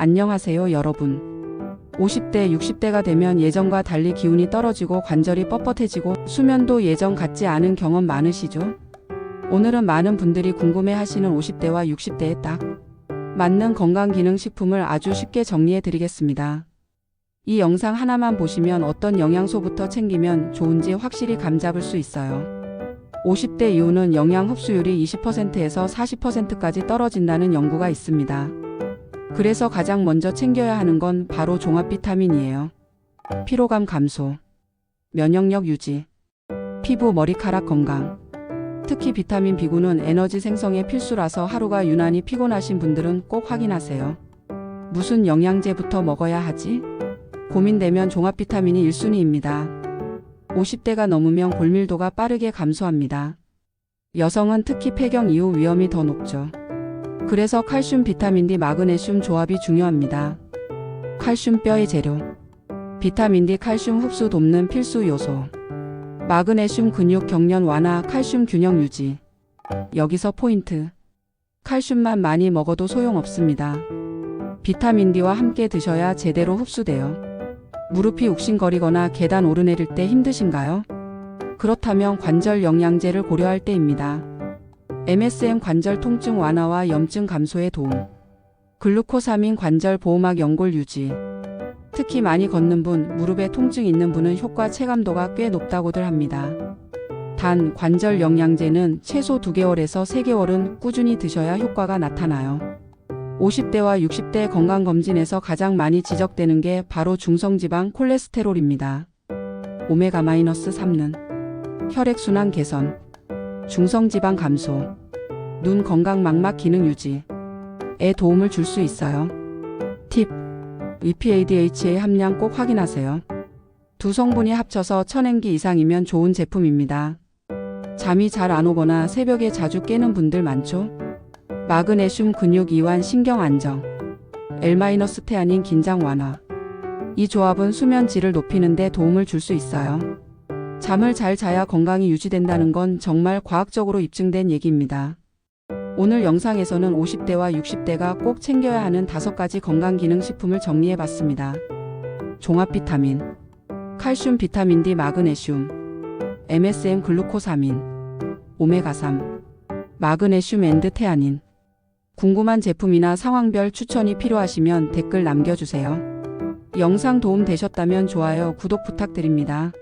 안녕하세요, 여러분. 50대, 60대가 되면 예전과 달리 기운이 떨어지고 관절이 뻣뻣해지고 수면도 예전 같지 않은 경험 많으시죠? 오늘은 많은 분들이 궁금해 하시는 50대와 60대에 딱 맞는 건강기능식품을 아주 쉽게 정리해 드리겠습니다. 이 영상 하나만 보시면 어떤 영양소부터 챙기면 좋은지 확실히 감잡을 수 있어요. 50대 이후는 영양 흡수율이 20%에서 40%까지 떨어진다는 연구가 있습니다. 그래서 가장 먼저 챙겨야 하는 건 바로 종합 비타민이에요. 피로감 감소, 면역력 유지, 피부 머리카락 건강. 특히 비타민 B9는 에너지 생성에 필수라서 하루가 유난히 피곤하신 분들은 꼭 확인하세요. 무슨 영양제부터 먹어야 하지? 고민되면 종합 비타민이 1순위입니다. 50대가 넘으면 골밀도가 빠르게 감소합니다. 여성은 특히 폐경 이후 위험이 더 높죠. 그래서 칼슘, 비타민 D, 마그네슘 조합이 중요합니다. 칼슘 뼈의 재료. 비타민 D 칼슘 흡수 돕는 필수 요소. 마그네슘 근육 경련 완화, 칼슘 균형 유지. 여기서 포인트. 칼슘만 많이 먹어도 소용없습니다. 비타민 D와 함께 드셔야 제대로 흡수돼요. 무릎이 욱신거리거나 계단 오르내릴 때 힘드신가요? 그렇다면 관절 영양제를 고려할 때입니다. MSM 관절 통증 완화와 염증 감소에 도움. 글루코사민 관절 보호막 연골 유지. 특히 많이 걷는 분, 무릎에 통증 있는 분은 효과 체감도가 꽤 높다고들 합니다. 단, 관절 영양제는 최소 2개월에서 3개월은 꾸준히 드셔야 효과가 나타나요. 50대와 60대 건강검진에서 가장 많이 지적되는 게 바로 중성지방 콜레스테롤입니다. 오메가-3는 혈액순환 개선, 중성지방 감소, 눈 건강 망막 기능 유지에 도움을 줄 수 있어요. 팁. EPA-DHA 함량 꼭 확인하세요. 두 성분이 합쳐서 1000mg 이상이면 좋은 제품입니다. 잠이 잘 안 오거나 새벽에 자주 깨는 분들 많죠? 마그네슘 근육 이완 신경 안정, L-테아닌 긴장 완화. 이 조합은 수면 질을 높이는 데 도움을 줄 수 있어요. 잠을 잘 자야 건강이 유지된다는 건 정말 과학적으로 입증된 얘기입니다. 오늘 영상에서는 50대와 60대가 꼭 챙겨야 하는 다섯 가지 건강기능식품을 정리해 봤습니다. 종합 비타민, 칼슘 비타민 D 마그네슘, MSM 글루코사민, 오메가3, 마그네슘 앤드 테아닌. 궁금한 제품이나 상황별 추천이 필요하시면 댓글 남겨주세요. 영상 도움 되셨다면 좋아요, 구독 부탁드립니다.